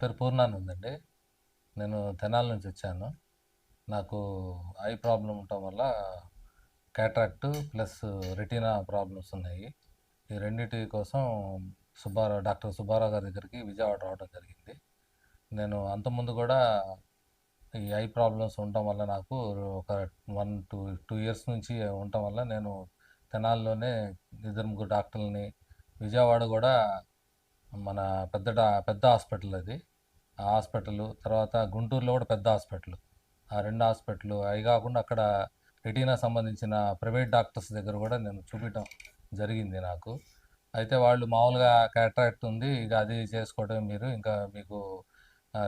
పేరు పూర్ణానంద్ అండి నేను తెనాల నుంచి వచ్చాను. నాకు ఐ ప్రాబ్లం ఉండటం వల్ల క్యాట్రాక్ట్ ప్లస్ రెటీనా ప్రాబ్లమ్స్ ఉన్నాయి. ఈ రెండింటి కోసం సుబ్బారావు డాక్టర్ సుబ్బారావు గారి దగ్గరికి విజయవాడ రావడం జరిగింది. నేను అంతకుముందు కూడా ఈ ఐ ప్రాబ్లమ్స్ ఉండటం వల్ల నాకు ఒక వన్ టూ టూ ఇయర్స్ నుంచి ఉండటం వల్ల నేను తెనాల్లోనే ఇద్దరు ముగ్గురు డాక్టర్లని విజయవాడ కూడా మన పెద్ద పెద్ద హాస్పిటల్ అది. హాస్పిటల్ తర్వాత గుంటూరులో కూడా పెద్ద హాస్పిటల్. ఆ రెండు హాస్పిటల్ అవి కాకుండా అక్కడ రెటీనా సంబంధించిన ప్రైవేట్ డాక్టర్స్ దగ్గర కూడా నేను చూపించడం జరిగింది నాకు. అయితే వాళ్ళు మామూలుగా క్యాట్రాక్ట్ ఉంది ఇక అది చేసుకోవడం మీరు ఇంకా మీకు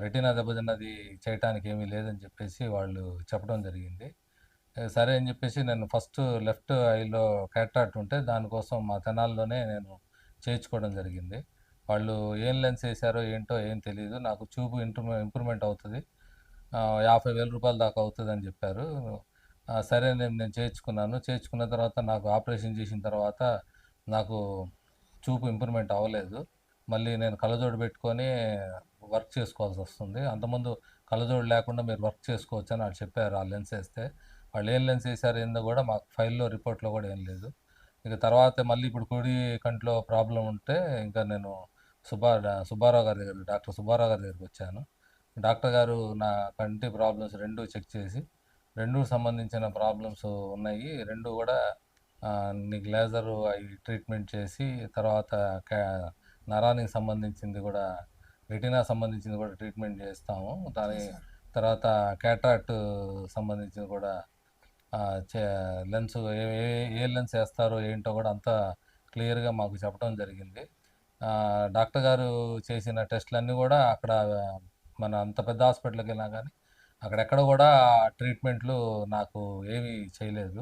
రెటీనా దెబ్బతిన్నది చేయటానికి ఏమీ లేదని చెప్పేసి వాళ్ళు చెప్పడం జరిగింది. సరే అని చెప్పేసి నేను ఫస్ట్ లెఫ్ట్ ఐలో క్యాట్రాక్ట్ ఉంటే దానికోసం మా తెనాల్లోనే నేను చేయించుకోవడం జరిగింది. వాళ్ళు ఏం లెన్స్ వేశారో ఏంటో ఏం తెలియదు నాకు చూపు ఇంప్రూవ్ ఇంప్రూవ్మెంట్ అవుతుంది. యాభై వేల రూపాయల దాకా అవుతుంది అని చెప్పారు సరే నేను నేను చేయించుకున్నాను చేయించుకున్న తర్వాత నాకు ఆపరేషన్ చేసిన తర్వాత నాకు చూపు ఇంప్రూవ్మెంట్ అవ్వలేదు. మళ్ళీ నేను కళ్ళజోడు పెట్టుకొని వర్క్ చేసుకోవాల్సి వస్తుంది. అంతకుముందు కళ్ళజోడు లేకుండా మీరు వర్క్ చేసుకోవచ్చు అని వాళ్ళు చెప్పారు. ఆ లెన్స్ వేస్తే వాళ్ళు ఏం లెన్స్ వేశారు ఏందో కూడా మాకు ఫైల్లో రిపోర్ట్లో కూడా ఏం లేదు. ఇక తర్వాత మళ్ళీ ఇప్పుడు కుడి కంట్లో ప్రాబ్లం ఉంటే ఇంకా నేను సుబ్బా సుబ్బారావు గారి దగ్గర డాక్టర్ సుబ్బారావు గారి దగ్గరికి వచ్చాను. డాక్టర్ గారు నా కంటి ప్రాబ్లమ్స్ రెండు చెక్ చేసి రెండు సంబంధించిన ప్రాబ్లమ్స్ ఉన్నాయి. రెండు కూడా నీకు లేజర్ అవి ట్రీట్మెంట్ చేసి తర్వాత క్యా- నరానికి సంబంధించింది కూడా రెటీనా సంబంధించింది కూడా ట్రీట్మెంట్ చేస్తాము. దాని తర్వాత క్యాట్రాక్ట్ సంబంధించింది కూడా లెన్స్ ఏ ఏ- లెన్స్ వేస్తారో ఏంటో కూడా అంతా క్లియర్గా మాకు చెప్పడం జరిగింది. డాక్టర్ గారు చేసిన టెస్టులన్నీ కూడా అక్కడ మన అంత పెద్ద హాస్పిటల్కి వెళ్ళినా కానీ అక్కడెక్కడ కూడా ట్రీట్మెంట్లు నాకు ఏమీ చేయలేదు.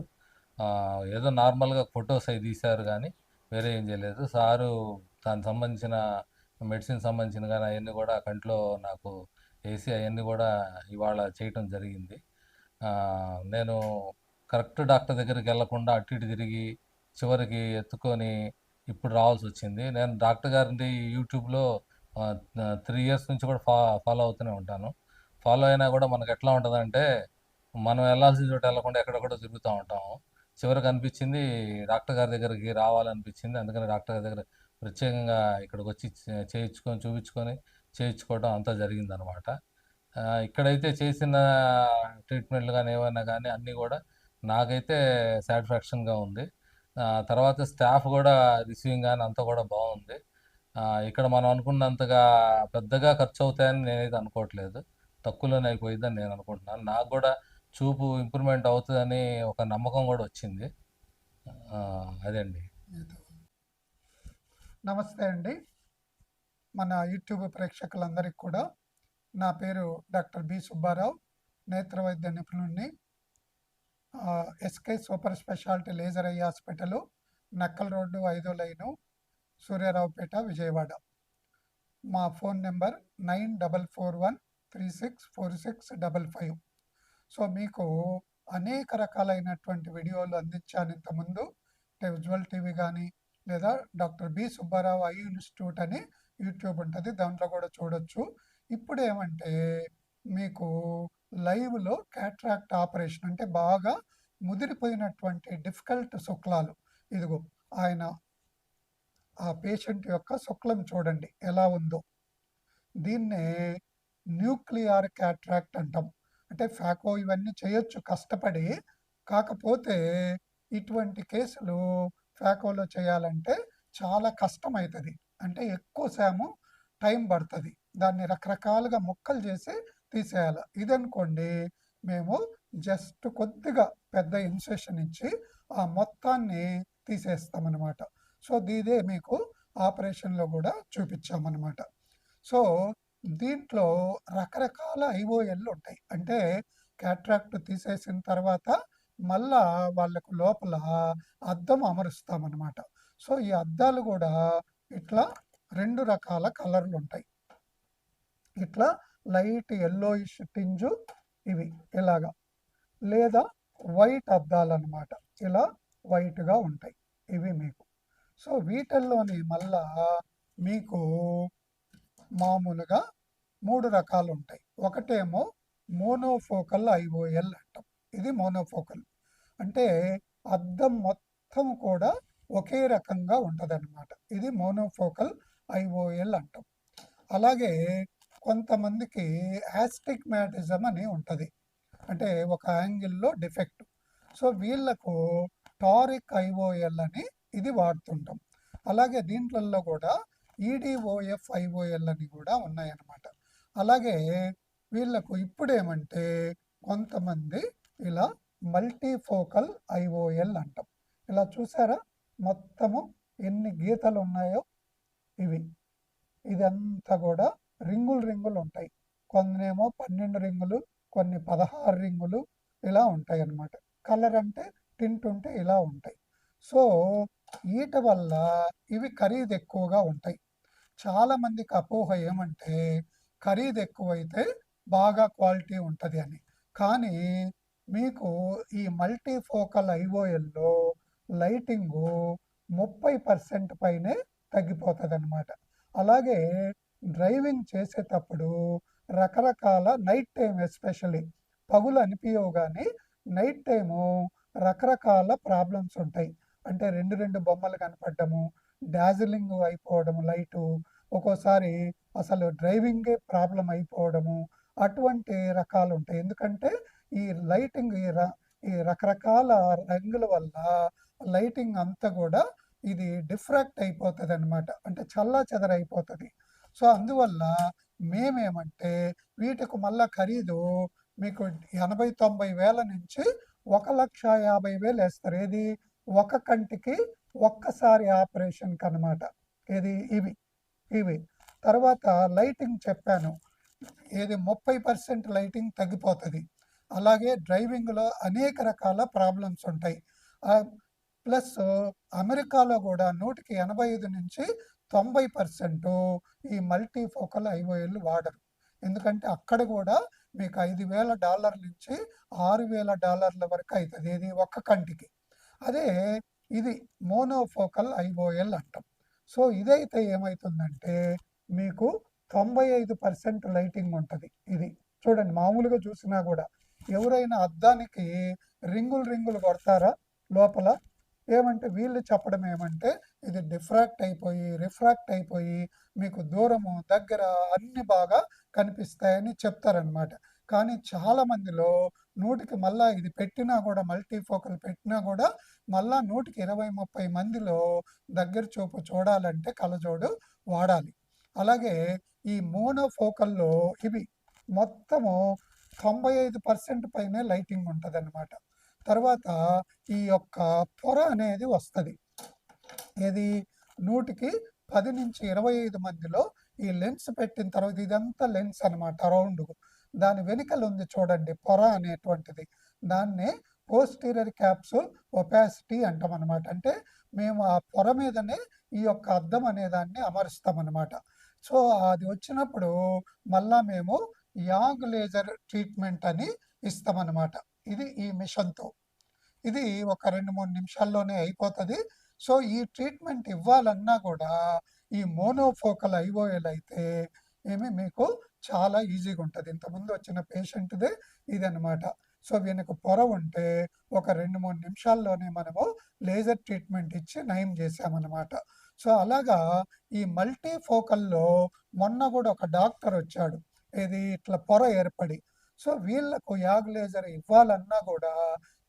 ఏదో నార్మల్గా ఫొటోస్ అవి తీశారు కానీ వేరే ఏం చేయలేదు. సారు దానికి సంబంధించిన మెడిసిన్ సంబంధించిన కానీ అవన్నీ కూడా కంట్లో నాకు వేసి అవన్నీ కూడా ఇవాళ చేయటం జరిగింది. నేను కరెక్ట్ డాక్టర్ దగ్గరికి వెళ్ళకుండా అటు ఇటు తిరిగి చివరికి ఎత్తుకొని ఇప్పుడు రావాల్సి వచ్చింది నేను డాక్టర్ గారిని యూట్యూబ్లో త్రీ ఇయర్స్ నుంచి కూడా ఫా ఫాలో అవుతూనే ఉంటాను. ఫాలో అయినా కూడా మనకు ఎట్లా ఉంటుందంటే మనం వెళ్ళాల్సిన చోట వెళ్ళకుండా ఎక్కడెక్కడో తిరుగుతూ ఉంటాము చివరికి అనిపించింది డాక్టర్ గారి దగ్గరికి రావాలనిపించింది. అందుకని డాక్టర్ గారి దగ్గర ప్రత్యేకంగా ఇక్కడికి వచ్చి చేయించుకొని చూపించుకొని చేయించుకోవడం అంతా జరిగిందనమాట. ఆ, ఇక్కడైతే చేసిన ట్రీట్మెంట్లు కానీ ఏమైనా కానీ అన్నీ కూడా నాకైతే సాటిస్ఫాక్షన్గా ఉంది. తర్వాత స్టాఫ్ కూడా రిసీవింగ్ కానీ అంతా కూడా బాగుంది. ఇక్కడ మనం అనుకున్నంతగా పెద్దగా ఖర్చు అవుతాయని నేనైతే అనుకోవట్లేదు. తక్కువలోనే అయిపోయిందని నేను అనుకుంటున్నాను. నాకు కూడా చూపు ఇంప్రూవ్మెంట్ అవుతుందని ఒక నమ్మకం కూడా వచ్చింది. ఆ, అదండి నమస్తే అండి. మన యూట్యూబ్ ప్రేక్షకులందరికీ కూడా నా పేరు డాక్టర్ బి సుబ్బారావు నేత్ర వైద్య నిపుణుడిని SK super speciality laser eye hospital Nakkal road ఐదో లైను సూర్యారావుపేట విజయవాడ. మా phone number nine double four one three six four six double five. So మీకు అనేక రకాలైనటువంటి వీడియోలు అందించాను ఇంతకుముందు. విజువల్ టీవీ కానీ లేదా doctor B Subbarao eye institute అని యూట్యూబ్ ఉంటుంది దాంట్లో కూడా చూడొచ్చు. ఇప్పుడు ఏమంటే మీకు లైవ్లో క్యాట్రాక్ట్ ఆపరేషన్ అంటే బాగా ముదిరిపోయినటువంటి డిఫికల్ట్ శుక్లాలు ఇదిగో ఆయన ఆ పేషెంట్ యొక్క శుక్లం చూడండి ఎలా ఉందో. దీన్నే న్యూక్లియర్ క్యాట్రాక్ట్ అంటాం. అంటే ఫ్యాకో ఇవన్నీ చేయొచ్చు కష్టపడి. కాకపోతే ఇటువంటి కేసులు ఫ్యాకోలో చేయాలంటే చాలా కష్టం అవుతుంది అంటే ఎక్కువ శాము టైం పడుతుంది. దాన్ని రకరకాలుగా ముక్కలు చేసి తీసేయాలి. ఇదనుకోండి మేము జస్ట్ కొద్దిగా పెద్ద ఇన్సెషన్ ఇచ్చి ఆ మొత్తాన్ని తీసేస్తామన్నమాట. సో దీదే మీకు ఆపరేషన్లో కూడా చూపించామన్నమాట. సో దీంట్లో రకరకాల ఐఓఎల్ ఉంటాయి. అంటే క్యాట్రాక్ట్ తీసేసిన తర్వాత మళ్ళా వాళ్ళకు లోపల అద్దం అమరుస్తామన్నమాట. సో ఈ అద్దాలు కూడా ఇట్లా రెండు రకాల కలర్లు ఉంటాయి. ఇట్లా లైట్ ఎల్లోయిష్ టింజు ఇవి ఇలాగా. లేదా వైట్ అద్దాలు అన్నమాట ఇలా వైట్గా ఉంటాయి. ఇవి మీకు. సో వీటిల్లోని మళ్ళా మీకు మామూలుగా మూడు రకాలు ఉంటాయి ఒకటేమో మోనోఫోకల్ ఐఓఎల్ అంటాం. ఇది మోనోఫోకల్. అంటే అద్దం మొత్తం కూడా ఒకే రకంగా ఉంటుంది ఇది మోనోఫోకల్ ఐఓఎల్ అంటాం. అలాగే కొంతమందికి యాస్టిగ్మాటిజం అని ఉంటుంది. అంటే ఒక యాంగిల్లో డిఫెక్ట్ సో వీళ్ళకు టారిక్ ఐఓఎల్ అని ఇది వాడుతుంటాం. అలాగే దీంట్లలో కూడా ఈడిఓఎఫ్ ఐఓఎల్ అని కూడా ఉన్నాయన్నమాట. అలాగే వీళ్ళకు ఇప్పుడేమంటే కొంతమంది ఇలా మల్టీఫోకల్ ఐఓఎల్ అంటాం. ఇలా చూసారా? మొత్తము ఎన్ని గీతలు ఉన్నాయో? ఇవి. ఇదంతా కూడా రింగులు రింగులు ఉంటాయి. కొన్నేమో పన్నెండు రింగులు కొన్ని పదహారు రింగులు ఇలా ఉంటాయి అన్నమాట. కలర్ అంటే టింట్ ఉంటే ఇలా ఉంటాయి. సో ఈట వల్ల ఇవి ఖరీదు ఎక్కువగా ఉంటాయి. చాలామందికి అపోహ ఏమంటే ఖరీదు ఎక్కువైతే బాగా క్వాలిటీ ఉంటుంది అని. కానీ మీకు ఈ మల్టీఫోకల్ ఐఓఎల్లో లైటింగు ముప్పై పర్సెంట్ పైనే తగ్గిపోతుంది అనమాట అలాగే డ్రైవింగ్ చేసేటప్పుడు రకరకాల నైట్ టైం ఎస్పెషల్లీ పగులు అనిపించవు కానీ నైట్ టైము రకరకాల ప్రాబ్లమ్స్ ఉంటాయి. అంటే రెండు రెండు బొమ్మలు కనపడము డాజిలింగ్ అయిపోవడము లైటు ఒక్కోసారి అసలు డ్రైవింగే ప్రాబ్లం అయిపోవడము అటువంటి రకాలు ఉంటాయి. ఎందుకంటే ఈ లైటింగ్ ఈ ర ఈ రకరకాల రంగుల వల్ల లైటింగ్ అంతా కూడా ఇది డిఫ్రాక్ట్ అయిపోతుంది అనమాట అంటే చల్లా చెదరైపోతుంది. సో అందువల్ల మేమేమంటే వీటికి మళ్ళా ఖరీదు మీకు ఎనభై తొంభై వేల నుంచి ఒక లక్ష యాభై వేలు వేస్తారు. ఏది? ఒక కంటికి ఒక్కసారి ఆపరేషన్కి అనమాట ఏది? ఇవి. ఇవి. తర్వాత లైటింగ్ చెప్పాను. ఏది? ముప్పై పర్సెంట్ లైటింగ్ తగ్గిపోతుంది. అలాగే డ్రైవింగ్లో అనేక రకాల ప్రాబ్లమ్స్ ఉంటాయి. ప్లస్ అమెరికాలో కూడా నూటికి ఎనభై ఐదు నుంచి తొంభై పర్సెంట్ ఈ మల్టీ ఫోకల్ ఐఓఎల్ వాడరు. ఎందుకంటే అక్కడ కూడా మీకు ఐదు వేల డాలర్ల నుంచి ఆరు వేల డాలర్ల వరకు అవుతుంది ఇది ఒక్క కంటికి. అదే ఇది మోనోఫోకల్ ఐఓఎల్ అంటాం. సో ఇదైతే ఏమవుతుందంటే మీకు తొంభై ఐదు పర్సెంట్ లైటింగ్ ఉంటుంది ఇది. చూడండి మామూలుగా చూసినా కూడా ఎవరైనా అద్దానికి రింగులు రింగులు కొడతారా? లోపల ఏమంటే వీళ్ళు చెప్పడం ఏమంటే ఇది డిఫ్రాక్ట్ అయిపోయి రిఫ్రాక్ట్ అయిపోయి మీకు దూరము దగ్గర అన్ని బాగా కనిపిస్తాయని చెప్తారనమాట కానీ చాలా మందిలో నూటికి మళ్ళా ఇది పెట్టినా కూడా మల్టీ ఫోకల్ పెట్టినా కూడా మళ్ళా నూటికి ఇరవై ముప్పై మందిలో దగ్గర చూపు చూడాలంటే కళ్ళజోడు వాడాలి. అలాగే ఈ మోనోఫోకల్లో ఇవి మొత్తము తొంభై ఐదు పర్సెంట్ పైనే లైటింగ్ ఉంటుంది అనమాట తర్వాత ఈ యొక్క పొర అనేది వస్తుంది. ఇది నూటికి పది నుంచి ఇరవై ఐదు మందిలో ఈ లెన్స్ పెట్టిన తర్వాత ఇదంతా లెన్స్ అనమాట రౌండ్. దాని వెనుకలు ఉంది చూడండి పొర అనేటువంటిది. దాన్నే పోస్టీరియర్ క్యాప్సూల్ ఒపాసిటీ అంటాం అనమాట అంటే మేము ఆ పొర మీదనే ఈ యొక్క అద్దం అనే దాన్ని అమరుస్తామన్నమాట సో అది వచ్చినప్పుడు మళ్ళా మేము యాంగ్ లేజర్ ట్రీట్మెంట్ అని ఇస్తామన్నమాట ఇది ఈ మిషన్తో. ఇది ఒక రెండు మూడు నిమిషాల్లోనే అయిపోతుంది. సో ఈ ట్రీట్మెంట్ ఇవ్వాలన్నా కూడా ఈ మోనోఫోకల్ ఐఓఎల్ అయితే ఏమి మీకు చాలా ఈజీగా ఉంటుంది. ఇంతకుముందు వచ్చిన పేషెంట్దే ఇదనమాట సో వీనికి పొర ఉంటే ఒక రెండు మూడు నిమిషాల్లోనే మనము లేజర్ ట్రీట్మెంట్ ఇచ్చి నయం చేసామన్నమాట సో అలాగా ఈ మల్టీ ఫోకల్లో మొన్న కూడా ఒక డాక్టర్ వచ్చాడు. ఇది ఇట్లా పొర ఏర్పడి. సో వీళ్ళకు యాగ్ లేజర్ ఇవ్వాలన్నా కూడా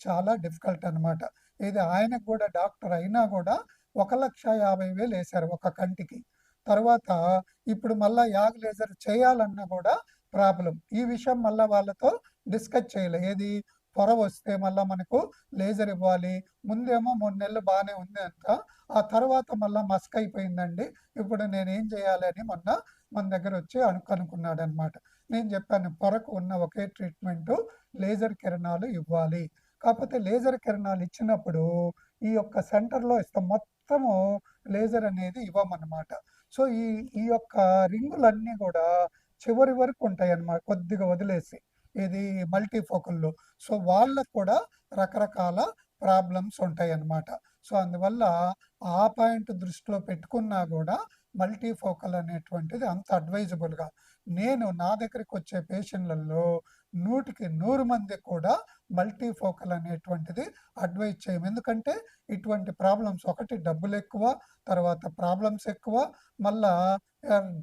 చాలా డిఫికల్ట్ అనమాట ఇది ఆయనకు కూడా డాక్టర్ అయినా కూడా ఒక లక్ష యాభై వేలు వేశారు ఒక కంటికి. తర్వాత ఇప్పుడు మళ్ళా యాగ్ లేజర్ చేయాలన్నా కూడా ప్రాబ్లం. ఈ విషయం మళ్ళా వాళ్ళతో డిస్కస్ చేయలే. ఏది పొర వస్తే మళ్ళా మనకు లేజర్ ఇవ్వాలి. ముందేమో మూడు నెలలు బాగానే ఉంది అంత ఆ తర్వాత మళ్ళా మస్క్ అయిపోయిందండి. ఇప్పుడు నేను ఏం చేయాలి అని మొన్న మన దగ్గర వచ్చి అను అనమాట నేను చెప్పాను పొరకు ఉన్న ఒకే ట్రీట్మెంటు లేజర్ కిరణాలు ఇవ్వాలి. కాకపోతే లేజర్ కిరణాలు ఇచ్చినప్పుడు ఈ యొక్క సెంటర్లో ఇస్తాం మొత్తము లేజర్ అనేది ఇవ్వమన్నమాట. సో ఈ ఈ యొక్క రింగులన్నీ కూడా చివరి వరకు ఉంటాయి అన్నమాట కొద్దిగా వదిలేసి. ఇది మల్టీఫోకల్లో సో వాళ్ళకు కూడా రకరకాల ప్రాబ్లమ్స్ ఉంటాయి అన్నమాట సో అందువల్ల ఆ పాయింట్ దృష్టిలో పెట్టుకున్నా కూడా మల్టీఫోకల్ అనేటువంటిది అంత అడ్వైజబుల్గా నేను నా దగ్గరికి వచ్చే పేషెంట్లలో నూటికి నూరు మంది కూడా మల్టీఫోకల్ అనేటువంటిది అడ్వైజ్ చేయము. ఎందుకంటే ఇటువంటి ప్రాబ్లమ్స్ ఒకటి డబ్బులు ఎక్కువ తర్వాత ప్రాబ్లమ్స్ ఎక్కువ మళ్ళా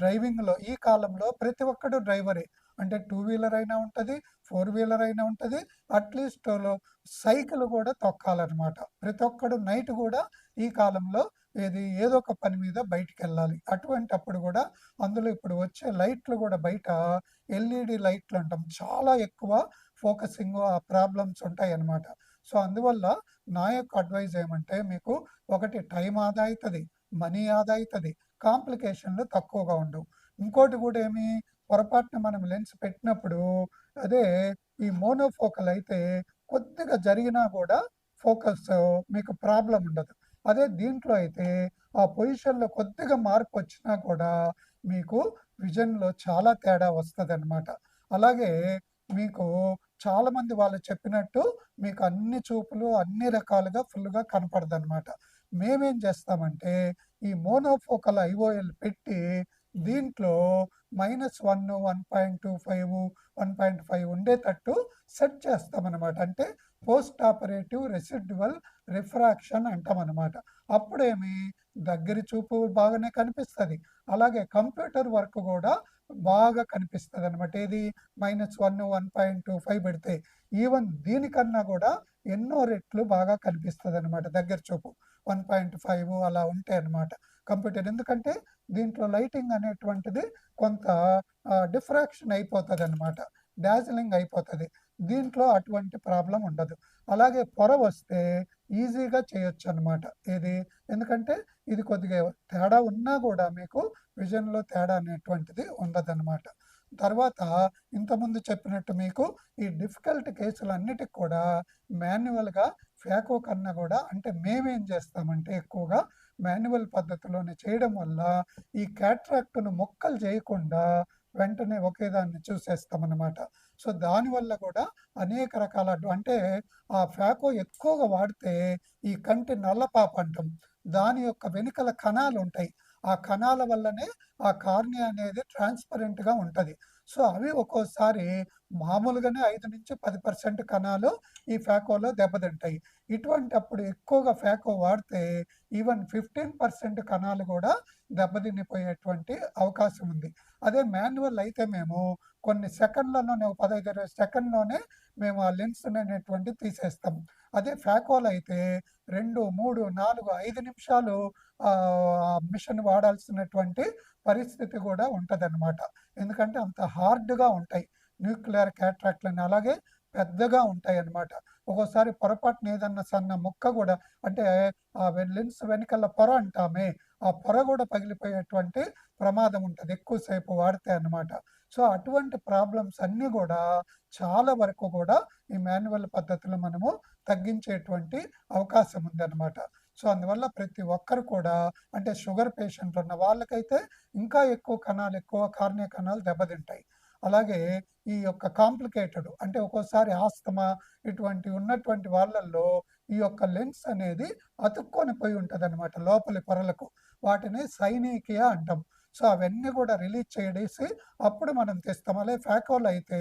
డ్రైవింగ్లో ఈ కాలంలో ప్రతి ఒక్కడు డ్రైవరే అంటే టూ వీలర్ అయినా ఉంటుంది ఫోర్ వీలర్ అయినా ఉంటుంది అట్లీస్ట్ సైకిల్ కూడా తొక్కాలన్నమాట. ప్రతి ఒక్కడు నైట్ కూడా ఈ కాలంలో ఏది ఏదో ఒక పని మీద బయటికి వెళ్ళాలి అటువంటి అప్పుడు కూడా అందులో ఇప్పుడు వచ్చే లైట్లు కూడా బయట ఎల్ఈడి లైట్లు అంటాం. చాలా ఎక్కువ ఫోకసింగ్ ఆ ప్రాబ్లమ్స్ ఉంటాయి అన్నమాట సో అందువల్ల నా యొక్క అడ్వైజ్ ఏమంటే మీకు ఒకటి టైం ఆదా అవుతుంది మనీ ఆదా అవుతుంది కాంప్లికేషన్లు తక్కువగా ఉండవు. ఇంకోటి కూడా ఏమి పొరపాటున మనం లెన్స్ పెట్టినప్పుడు అదే ఈ మోనోఫోకల్ అయితే కొద్దిగా జరిగినా కూడా ఫోకస్ మీకు ప్రాబ్లం ఉండదు. అదే దీంట్లో అయితే ఆ పొజిషన్లో కొద్దిగా మార్పు వచ్చినా కూడా మీకు విజన్లో చాలా తేడా వస్తుంది అనమాట అలాగే మీకు చాలా మంది వాళ్ళు చెప్పినట్టు మీకు అన్ని చూపులు అన్ని రకాలుగా ఫుల్గా కనపడదు అనమాట మేమేం చేస్తామంటే ఈ మోనోఫోకల్ ఐఓఎల్ పెట్టి దీంట్లో minus one one point two five one point five ఉండేటట్టు సెట్ చేస్తామన్నమాట. అంటే పోస్ట్ ఆపరేటివ్ రెసిడ్యువల్ రిఫ్రాక్షన్ అంటాం అనమాట అప్పుడేమి? దగ్గర చూపు బాగానే కనిపిస్తుంది. అలాగే కంప్యూటర్ వర్క్ కూడా బాగా కనిపిస్తుంది అనమాట ఏది? Minus one one point two five పెడితే. ఈవెన్ దీనికన్నా కూడా ఎన్నో రెట్లు బాగా కనిపిస్తుంది అనమాట దగ్గర చూపు. వన్ పాయింట్ ఫైవ్ అలా ఉంటాయి అన్నమాట కంప్యూటర్. ఎందుకంటే దీంట్లో లైటింగ్ అనేటువంటిది కొంత డిఫ్రాక్షన్ అయిపోతుంది అనమాట డాజిలింగ్ అయిపోతుంది. దీంట్లో అటువంటి ప్రాబ్లం ఉండదు. అలాగే పొర వస్తే ఈజీగా చేయొచ్చు అనమాట ఏది? ఎందుకంటే ఇది కొద్దిగా తేడా ఉన్నా కూడా మీకు విజన్లో తేడా అనేటువంటిది ఉండదన్నమాట. తర్వాత ఇంతకుముందు చెప్పినట్టు మీకు ఈ డిఫికల్ట్ కేసులు అన్నిటికి కూడా మాన్యువల్గా ఫ్యాకో కన్నా కూడా అంటే మేమేం చేస్తామంటే ఎక్కువగా మాన్యువల్ పద్ధతిలోనే చేయడం వల్ల ఈ క్యాట్రాక్ట్ను మొక్కలు చేయకుండా వెంటనే ఒకే దాన్ని చూసేస్తామన్నమాట. సో దానివల్ల కూడా అనేక రకాల అంటే ఆ ఫ్యాకో ఎక్కువగా వాడితే ఈ కంటి నల్లపాప అంటాం. దాని యొక్క వెనుకల కణాలు ఉంటాయి. ఆ కణాల వల్లనే ఆ కార్నియా అనేది ట్రాన్స్పరెంట్గా ఉంటుంది. సో అవి ఒక్కోసారి మామూలుగానే ఐదు నుంచి పది పర్సెంట్ కణాలు ఈ ఫ్యాకోలో దెబ్బతింటాయి. ఇటువంటి అప్పుడు ఎక్కువగా ఫ్యాకో వాడితే ఈవెన్ ఫిఫ్టీన్ పర్సెంట్ కణాలు కూడా దెబ్బతినిపోయేటువంటి అవకాశం ఉంది అదే మాన్యువల్ అయితే మేము కొన్ని సెకండ్లలోనే పదహైదు ఇరవై సెకండ్లోనే మేము ఆ లెన్స్ అనేటువంటి తీసేస్తాం. అదే ఫ్యాకోల్ అయితే రెండు మూడు నాలుగు ఐదు నిమిషాలు ఆ మిషన్ వాడాల్సినటువంటి పరిస్థితి కూడా ఉంటుందన్నమాట. ఎందుకంటే అంత హార్డ్గా ఉంటాయి. న్యూక్లియర్ క్యాట్రాక్ట్లని అలాగే పెద్దగా ఉంటాయి అన్నమాట ఒక్కోసారి పొరపాటున ఏదన్నా సన్న ముక్క కూడా అంటే ఆ లెన్స్ వెనకాల పొర అంటామే ఆ పొర కూడా పగిలిపోయేటువంటి ప్రమాదం ఉంటుంది. ఎక్కువసేపు వాడితే అన్నమాట. సో అటువంటి ప్రాబ్లమ్స్ అన్నీ కూడా చాలా వరకు కూడా ఈ మాన్యువల్ పద్ధతిలో మనము తగ్గించేటువంటి అవకాశం ఉందన్నమాట. సో అందువల్ల ప్రతి ఒక్కరు కూడా అంటే షుగర్ పేషెంట్లు ఉన్న వాళ్ళకైతే ఇంకా ఎక్కువ కణాలు ఎక్కువ కార్ణీయ కణాలు దెబ్బతింటాయి. అలాగే ఈ యొక్క కాంప్లికేటెడ్ అంటే ఒక్కోసారి ఆస్తమా ఇటువంటి ఉన్నటువంటి వాళ్ళల్లో ఈ యొక్క లెన్స్ అనేది అతుక్కొని పోయి ఉంటుంది అనమాట లోపలి పొరలకు. వాటిని సైనికియా అంటాం. సో అవన్నీ కూడా రిలీజ్ చేయడేసి అప్పుడు మనం తెస్తాం. అలాగే ఫ్యాకోల్ అయితే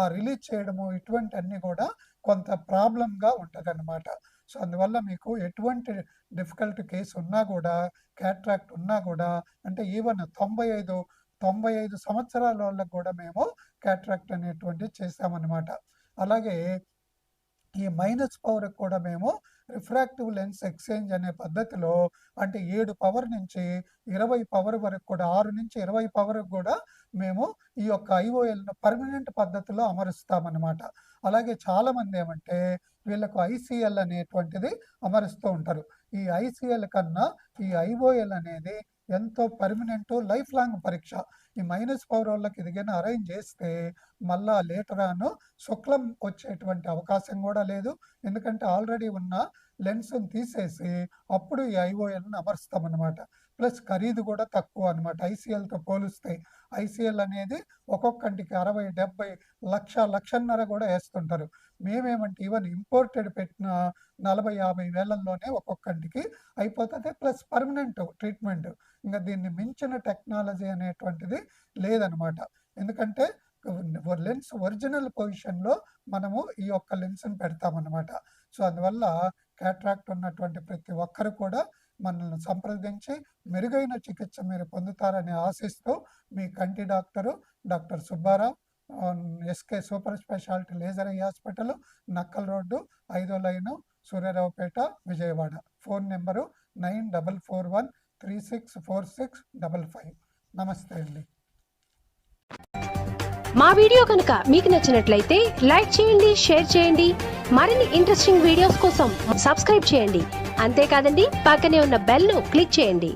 ఆ రిలీజ్ చేయడము ఇటువంటి అన్ని కూడా కొంత ప్రాబ్లంగా ఉంటుంది అనమాట సో అందువల్ల మీకు ఎటువంటి డిఫికల్ట్ కేసు ఉన్నా కూడా క్యాట్రాక్ట్ ఉన్నా కూడా అంటే ఈవెన్ తొంభై ఐదు తొంభై ఐదు సంవత్సరాల వాళ్ళకి కూడా మేము క్యాట్రాక్ట్ అనేటువంటిది చేస్తామన్నమాట అలాగే ఈ మైనస్ పవర్కి కూడా మేము రిఫ్రాక్టివ్ లెన్స్ ఎక్స్చేంజ్ అనే పద్ధతిలో అంటే ఏడు పవర్ నుంచి ఇరవై పవర్ వరకు కూడా ఆరు నుంచి ఇరవై పవర్ కూడా మేము ఈ యొక్క ఐఓఎల్ను పర్మనెంట్ పద్ధతిలో అమరుస్తామన్నమాట. అలాగే చాలామంది ఏమంటే వీళ్ళకు ఐసీఎల్ అనేటువంటిది అమరుస్తూ ఉంటారు. ఈ ఐసీఎల్ కన్నా ఈ ఐఓఎల్ అనేది ఎంతో పర్మనెంట్ లైఫ్ లాంగ్ పరీక్ష. ఈ మైనస్ పవర్ వాళ్ళకి ఇదిగైనా అరేంజ్ చేస్తే మళ్ళా లేటర్ ఆన్ శుక్లం వచ్చేటువంటి అవకాశం కూడా లేదు. ఎందుకంటే ఆల్రెడీ ఉన్న లెన్స్ని తీసేసి అప్పుడు ఈ ఐఓఎల్ని అమరుస్తామన్నమాట. ప్లస్ ఖరీదు కూడా తక్కువ అనమాట ఐసీఎల్తో పోలిస్తే ఐసీఎల్ అనేది ఒక్కొక్కంటికి అరవై డెబ్బై లక్ష లక్షన్నర కూడా వేస్తుంటారు. మేమేమంటే ఈవెన్ ఇంపోర్టెడ్ పెట్టిన నలభై యాభై వేలల్లోనే ఒక్కొక్కంటికి అయిపోతుంది. Plus permanent treatment. ఇంకా దీన్ని మించిన టెక్నాలజీ అనేటువంటిది లేదనమాట ఎందుకంటే లెన్స్ ఒరిజినల్ పొజిషన్లో మనము ఈ యొక్క లెన్స్ని పెడతామన్నమాట. సో అందువల్ల క్యాట్రాక్ట్ ఉన్నటువంటి ప్రతి ఒక్కరు కూడా మనల్ని సంప్రదించి మెరుగైన చికిత్స మీరు పొందుతారని ఆశిస్తూ మీ కంటి doctor doctor Subbarao SK super speciality laser eye hospital Nakkal road ఐదో line Suryaraopeta Vijayawada. Phone number nine double four one three six four six double five. నమస్తే అండి. మా వీడియో కనుక మీకు నచ్చినట్లయితే లైక్ చేయండి షేర్ చేయండి. మరిన్ని ఇంట్రెస్టింగ్ వీడియోస్ కోసం సబ్స్క్రైబ్ చేయండి. అంతేకాదండి పక్కనే ఉన్న బెల్ను క్లిక్ చేయండి.